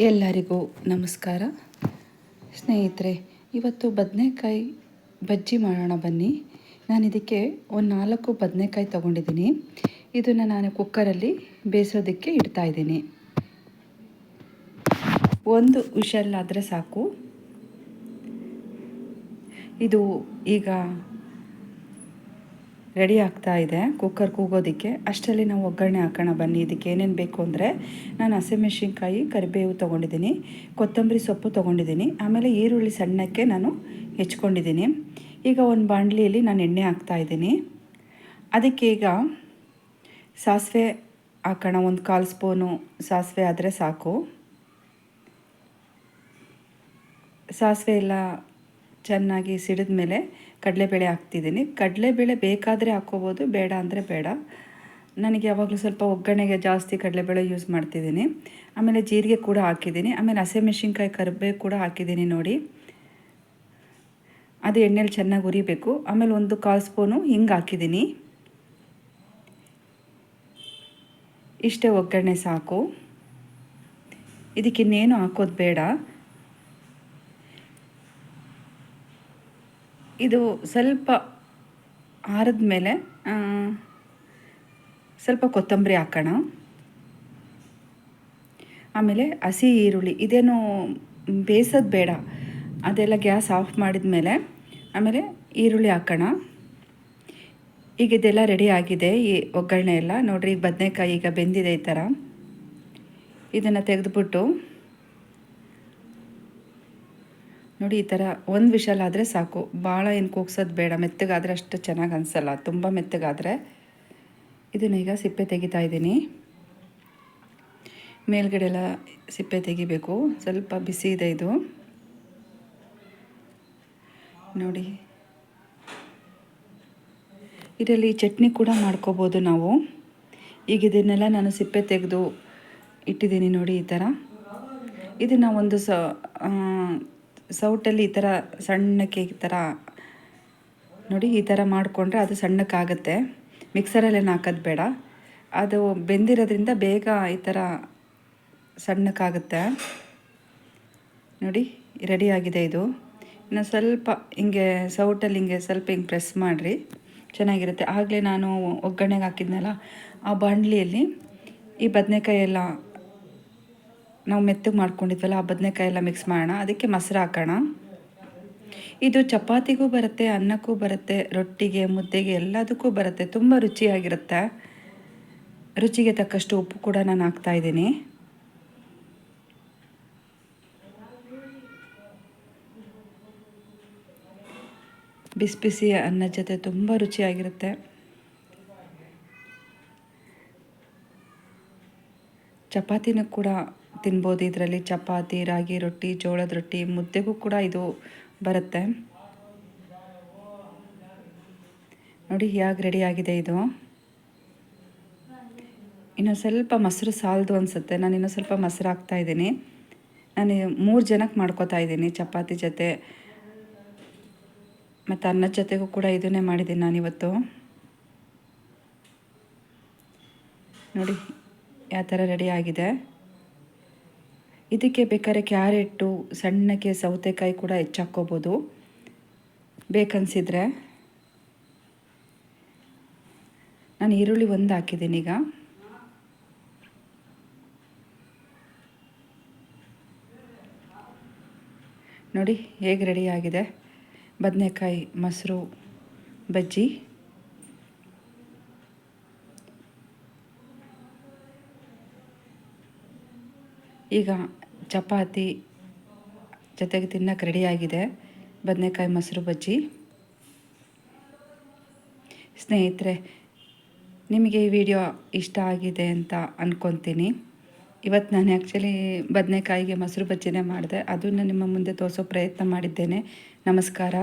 ಎಲ್ಲರಿಗೂ ನಮಸ್ಕಾರ. ಸ್ನೇಹಿತರೆ, ಇವತ್ತು ಬದನೆಕಾಯಿ ಬಜ್ಜಿ ಮಾಡೋಣ ಬನ್ನಿ. ನಾನು ಇದಕ್ಕೆ ಒಂದು ನಾಲ್ಕು ಬದನೆಕಾಯಿ ತೊಗೊಂಡಿದ್ದೀನಿ. ಇದನ್ನು ನಾನು ಕುಕ್ಕರಲ್ಲಿ ಬೇಯಿಸೋದಕ್ಕೆ ಇಡ್ತಾ ಇದ್ದೀನಿ. ಒಂದು ವಿಷಲ್ಲಾದರೆ ಸಾಕು. ಇದು ಈಗ ರೆಡಿ ಆಗ್ತಾ ಇದೆ ಕುಕ್ಕರ್ ಕೂಗೋದಕ್ಕೆ. ಅಷ್ಟರಲ್ಲಿ ನಾವು ಒಗ್ಗರಣೆ ಹಾಕೋಣ, ಬನ್ನಿ. ಇದಕ್ಕೆ ಏನೇನು ಬೇಕು ಅಂದರೆ ನಾನು ಹಸಿಮೆಣ್ಸಿನ್ಕಾಯಿ, ಕರಿಬೇವು ತೊಗೊಂಡಿದ್ದೀನಿ, ಕೊತ್ತಂಬರಿ ಸೊಪ್ಪು ತೊಗೊಂಡಿದ್ದೀನಿ, ಆಮೇಲೆ ಈರುಳ್ಳಿ ಸಣ್ಣಕ್ಕೆ ನಾನು ಹೆಚ್ಕೊಂಡಿದ್ದೀನಿ. ಈಗ ಒಂದು ಬಾಣಲಿಯಲ್ಲಿ ನಾನು ಎಣ್ಣೆ ಹಾಕ್ತಾ ಇದ್ದೀನಿ. ಅದಕ್ಕೆ ಈಗ ಸಾಸಿವೆ ಹಾಕೋಣ, ಒಂದು ಕಾಲು ಸ್ಪೂನು ಸಾಸಿವೆ ಆದರೆ ಸಾಕು. ಸಾಸಿವೆ ಎಲ್ಲ ಚೆನ್ನಾಗಿ ಸಿಡಿದ ಮೇಲೆ ಕಡಲೆಬೇಳೆ ಹಾಕ್ತಿದ್ದೀನಿ. ಕಡಲೆಬೇಳೆ ಬೇಕಾದರೆ ಹಾಕ್ಕೋಬೋದು, ಬೇಡ ಅಂದರೆ ಬೇಡ. ನನಗೆ ಯಾವಾಗಲೂ ಸ್ವಲ್ಪ ಒಗ್ಗರಣೆಗೆ ಜಾಸ್ತಿ ಕಡಲೆಬೇಳೆ ಯೂಸ್ ಮಾಡ್ತಿದ್ದೀನಿ. ಆಮೇಲೆ ಜೀರಿಗೆ ಕೂಡ ಹಾಕಿದ್ದೀನಿ. ಆಮೇಲೆ ಹಸಿಮೆಣ್ಸಿನ್ಕಾಯಿ ಕರಿಬೇವು ಕೂಡ ಹಾಕಿದ್ದೀನಿ ನೋಡಿ. ಅದು ಎಣ್ಣೆಲಿ ಚೆನ್ನಾಗಿ ಉರಿಬೇಕು ಆಮೇಲೆ ಒಂದು ಕಾಲು ಸ್ಪೂನು ಹಿಂಗೆ ಹಾಕಿದ್ದೀನಿ. ಇಷ್ಟೇ ಒಗ್ಗರಣೆ ಸಾಕು. ಇದಕ್ಕಿನ್ನೇನು ಹಾಕೋದು ಬೇಡ. ಇದು ಸ್ವಲ್ಪ ಆರಿದ ಮೇಲೆ ಸ್ವಲ್ಪ ಕೊತ್ತಂಬರಿ ಹಾಕೋಣ. ಆಮೇಲೆ ಹಸಿ ಈರುಳ್ಳಿ, ಇದೇನು ಬೇಯಿಸೋದು ಬೇಡ. ಅದೆಲ್ಲ ಗ್ಯಾಸ್ ಆಫ್ ಮಾಡಿದ ಮೇಲೆ ಆಮೇಲೆ ಈರುಳ್ಳಿ ಹಾಕೋಣ. ಈಗ ಇದೆಲ್ಲ ರೆಡಿ ಆಗಿದೆ, ಈ ಒಗ್ಗರಣೆ ಎಲ್ಲ. ನೋಡಿರಿ, ಈಗ ಬದನೆಕಾಯಿ ಈಗ ಬೆಂದಿದೆ ಈ ಥರ. ಇದನ್ನು ತೆಗೆದುಬಿಟ್ಟು ನೋಡಿ, ಈ ಥರ ಒಂದು ವಿಷಲ್ ಆದರೆ ಸಾಕು. ಭಾಳ ಏನು ಕೂಗ್ಸೋದು ಬೇಡ. ಮೆತ್ತಗಾದರೆ ಅಷ್ಟು ಚೆನ್ನಾಗಿ ಅನಿಸಲ್ಲ. ತುಂಬ ಮೆತ್ತಗಾದರೆ. ಇದನ್ನ ಈಗ ಸಿಪ್ಪೆ ತೆಗಿತಾ ಇದ್ದೀನಿ. ಮೇಲ್ಗಡೆ ಎಲ್ಲ ಸಿಪ್ಪೆ ತೆಗಿಬೇಕು. ಸ್ವಲ್ಪ ಬಿಸಿ ಇದೆ ಇದು. ನೋಡಿ. ಇದರಲ್ಲಿ ಚಟ್ನಿ ಕೂಡ ಮಾಡ್ಕೋಬೋದು ನಾವು. ಈಗ ಇದನ್ನೆಲ್ಲ ನಾನು ಸಿಪ್ಪೆ ತೆಗೆದು ಇಟ್ಟಿದ್ದೀನಿ ನೋಡಿ ಈ ಥರ ಇದನ್ನು ಒಂದು ಸ ಸೌಟಲ್ಲಿ ಈ ಥರ ಸಣ್ಣಕ್ಕೆ ಈ ಥರ, ನೋಡಿ ಈ ಥರ ಮಾಡಿಕೊಂಡ್ರೆ ಅದು ಸಣ್ಣಕ್ಕಾಗುತ್ತೆ. ಮಿಕ್ಸರಲ್ಲೇನು ಹಾಕೋದು ಬೇಡ. ಅದು ಬೆಂದಿರೋದ್ರಿಂದ ಬೇಗ ಈ ಥರ ಸಣ್ಣಕ್ಕಾಗುತ್ತೆ. ನೋಡಿ ರೆಡಿಯಾಗಿದೆ ಇದು. ಇನ್ನು ಸ್ವಲ್ಪ ಹಿಂಗೆ ಸೌಟಲ್ಲಿ ಹಿಂಗೆ ಸ್ವಲ್ಪ ಹಿಂಗೆ ಪ್ರೆಸ್ ಮಾಡಿರಿ, ಚೆನ್ನಾಗಿರುತ್ತೆ. ಆಗಲೇ ನಾನು ಒಗ್ಗರಣೆಗೆ ಹಾಕಿದ್ನಲ್ಲ, ಆ ಬಾಂಡ್ಲಿಯಲ್ಲಿ ಈ ಬದನೆಕಾಯಿ ಎಲ್ಲ ನಾವು ಮೆತ್ತಗೆ ಮಾಡ್ಕೊಂಡಿದ್ವಲ್ಲ ಆ ಬದನೆಕಾಯಿ ಎಲ್ಲ ಮಿಕ್ಸ್ ಮಾಡೋಣ. ಅದಕ್ಕೆ ಮೊಸರು ಹಾಕೋಣ. ಇದು ಚಪಾತಿಗೂ ಬರುತ್ತೆ, ಅನ್ನಕ್ಕೂ ಬರುತ್ತೆ, ರೊಟ್ಟಿಗೆ, ಮುದ್ದೆಗೆ ಎಲ್ಲದಕ್ಕೂ ಬರುತ್ತೆ. ತುಂಬ ರುಚಿಯಾಗಿರುತ್ತೆ. ರುಚಿಗೆ ತಕ್ಕಷ್ಟು ಉಪ್ಪು ಕೂಡ ನಾನು ಹಾಕ್ತಾ ಇದ್ದೀನಿ. ಬಿಸಿ ಬಿಸಿ ಅನ್ನದ ಜೊತೆ ತುಂಬ ರುಚಿಯಾಗಿರುತ್ತೆ. ಚಪಾತಿನೂ ಕೂಡ ತಿನ್ಬೋದು. ಇದರಲ್ಲಿ ಚಪಾತಿ, ರಾಗಿ ರೊಟ್ಟಿ, ಜೋಳದ ರೊಟ್ಟಿ, ಮುದ್ದೆಗೂ ಕೂಡ ಇದು ಬರುತ್ತೆ. ನೋಡಿ ಹೇಗೆ ರೆಡಿ ಆಗಿದೆ ಇದು. ಇನ್ನು ಸ್ವಲ್ಪ ಮೊಸರು ಸಾಲದು ಅನಿಸುತ್ತೆ. ನಾನು ಇನ್ನೂ ಸ್ವಲ್ಪ ಮೊಸರು ಹಾಕ್ತಾ ಇದ್ದೀನಿ. ನಾನು ಮೂರು ಜನಕ್ಕೆ ಮಾಡ್ಕೋತಾ ಇದ್ದೀನಿ ಚಪಾತಿ ಜೊತೆ. ಮತ್ತು ಅನ್ನದ ಜೊತೆಗೂ ಕೂಡ ಇದನ್ನೇ ಮಾಡಿದ್ದೀನಿ ನಾನಿವತ್ತು ನೋಡಿ ಯಾವ ಥರ ರೆಡಿ ಆಗಿದೆ. ಇದಕ್ಕೆ ಬೇಕಾದ್ರೆ ಕ್ಯಾರೆಟು, ಸಣ್ಣಕ್ಕೆ ಸೌತೆಕಾಯಿ ಕೂಡ ಹೆಚ್ಚಾಕ್ಕೋಬೋದು ಬೇಕನ್ಸಿದ್ರೆ. ನಾನು ಈರುಳ್ಳಿ ಒಂದು ಹಾಕಿದ್ದೀನಿ ಈಗ. ನೋಡಿ ಹೇಗೆ ರೆಡಿಯಾಗಿದೆ ಬದನೆಕಾಯಿ, ಮೊಸರು, ಬಜ್ಜಿ. ಈಗ ಚಪಾತಿ ಜೊತೆಗೆ ತಿನ್ನಕ್ಕೆ ರೆಡಿಯಾಗಿದೆ ಬದನೆಕಾಯಿ ಮೊಸರು ಬಜ್ಜಿ. ಸ್ನೇಹಿತರೆ, ನಿಮಗೆ ಈ ವಿಡಿಯೋ ಇಷ್ಟ ಆಗಿದೆ ಅಂತ ಅಂದ್ಕೊತೀನಿ ಇವತ್ತು ನಾನು ಆ್ಯಕ್ಚುಲಿ ಬದನೆಕಾಯಿಗೆ ಮೊಸರು ಬಜ್ಜಿನೇ ಮಾಡಿದೆ. ಅದನ್ನು ನಿಮ್ಮ ಮುಂದೆ ತೋರಿಸೋ ಪ್ರಯತ್ನ ಮಾಡಿದ್ದೇನೆ. ನಮಸ್ಕಾರ.